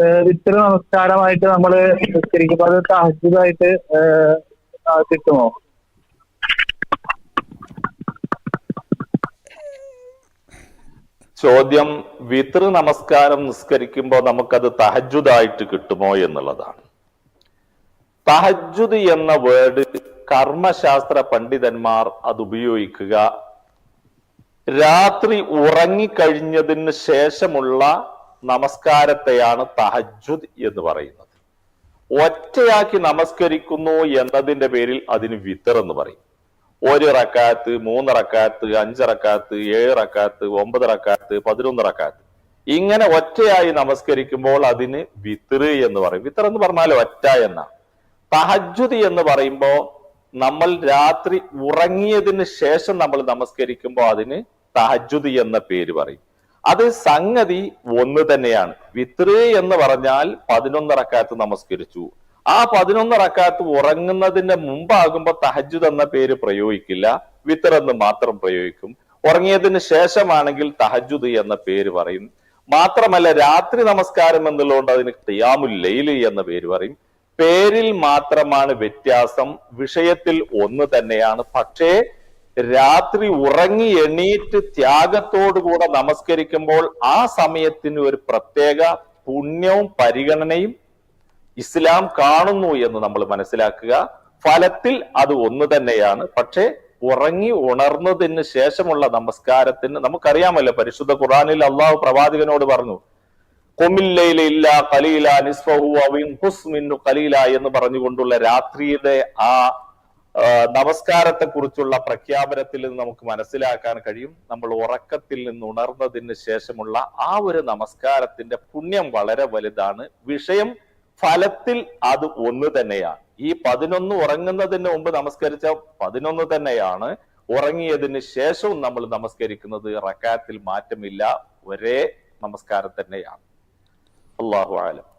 വിത്ര നമസ്കാരമായിട്ട് നമ്മൾ നിസ്കരിക്കുമ്പോൾ അത് തഹജുദായിട്ട് കിട്ടുമോ? ചോദ്യം വിതൃ നമസ്കാരം നിസ്കരിക്കുമ്പോൾ നമുക്കത് തഹജുദായിട്ട് കിട്ടുമോ എന്നുള്ളതാണ്. തഹജുദ് എന്ന വേർഡ് കർമ്മശാസ്ത്ര പണ്ഡിതന്മാർ അത് ഉപയോഗിക്കുക. രാത്രി ഉറങ്ങിക്കഴിഞ്ഞതിന് ശേഷമുള്ള നമസ്കാരത്തെയാണ് തഹജുദ് എന്ന് പറയുന്നത്. ഒറ്റയാക്കി നമസ്കരിക്കുന്നു എന്നതിന്റെ പേരിൽ അതിന് വിത്തർ എന്ന് പറയും. ഒരു റക്കാത്ത് മൂന്ന് റക്കാത്ത് അഞ്ച് റക്കാത്ത് ഏഴ് റക്കാത്ത് ഒമ്പത് റക്കാത്ത് പതിനൊന്ന് റക്കാത്ത്. ഇങ്ങനെ ഒറ്റയായി നമസ്കരിക്കുമ്പോൾ അതിന് വിത്തറ് എന്ന് പറയും. വിത്തർ എന്ന് പറഞ്ഞാൽ ഒറ്റ എന്നാണ് തഹജുദ് എന്ന് പറയുമ്പോൾ നമ്മൾ രാത്രി ഉറങ്ങിയതിന് ശേഷം നമ്മൾ നമസ്കരിക്കുമ്പോൾ അതിന് തഹജുദ് എന്ന പേര് പറയും. അത് സംഗതി ഒന്ന് തന്നെയാണ്. വിത്രേ എന്ന് പറഞ്ഞാൽ പതിനൊന്നിറക്കാത്ത് നമസ്കരിച്ചു. ആ പതിനൊന്നിറക്കാത്ത് ഉറങ്ങുന്നതിന്റെ മുമ്പാകുമ്പോ തഹജുദ് എന്ന പേര് പ്രയോഗിക്കില്ല. വിത്തർ എന്ന് മാത്രം പ്രയോഗിക്കും. ഉറങ്ങിയതിന് ശേഷമാണെങ്കിൽ തഹജുദ് എന്ന പേര് പറയും. മാത്രമല്ല രാത്രി നമസ്കാരം എന്നുള്ളതുകൊണ്ട് അതിന് ഖിയാമുൽ ലൈലി എന്ന പേര് പറയും. പേരിൽ മാത്രമാണ് വ്യത്യാസം. വിഷയത്തിൽ ഒന്ന് തന്നെയാണ്. പക്ഷേ രാത്രി ഉറങ്ങി എണീറ്റ് ത്യാഗത്തോടുകൂടെ നമസ്കരിക്കുമ്പോൾ ആ സമയത്തിന് ഒരു പ്രത്യേക പുണ്യവും പരിഗണനയും ഇസ്ലാം കാണുന്നു എന്ന് നമ്മൾ മനസ്സിലാക്കുക. ഫലത്തിൽ അത് ഒന്ന് തന്നെയാണ്. പക്ഷേ ഉറങ്ങി ഉണർന്നതിന് ശേഷമുള്ള നമസ്കാരത്തിന് നമുക്കറിയാമല്ലോ പരിശുദ്ധ ഖുറാനിൽ അള്ളാഹു പ്രവാചകനോട് പറഞ്ഞു കൊമില്ലയിലില്ല കലീല നിസ്ഫഹു അവിൻ ഹുസ്മിന്നു കലീല എന്ന് പറഞ്ഞുകൊണ്ടുള്ള രാത്രിയുടെ ആ നമസ്കാരത്തെ കുറിച്ചുള്ള പ്രഖ്യാപനത്തിൽ നിന്ന് നമുക്ക് മനസ്സിലാക്കാൻ കഴിയും. നമ്മൾ ഉറക്കത്തിൽ നിന്ന് ഉണർന്നതിന് ശേഷമുള്ള ആ ഒരു നമസ്കാരത്തിന്റെ പുണ്യം വളരെ വലുതാണ്. വിഷയം ഫലത്തിൽ അത് ഒന്ന് തന്നെയാണ്. ഈ പതിനൊന്ന് ഉറങ്ങുന്നതിന് മുമ്പ് നമസ്കരിച്ച പതിനൊന്ന് തന്നെയാണ്. ഉറങ്ങിയതിന് ശേഷവും നമ്മൾ നമസ്കരിക്കുന്നത് റക്കാത്തിൽ മാറ്റമില്ല. ഒരേ നമസ്കാരം തന്നെയാണ്. അള്ളാഹു ആലം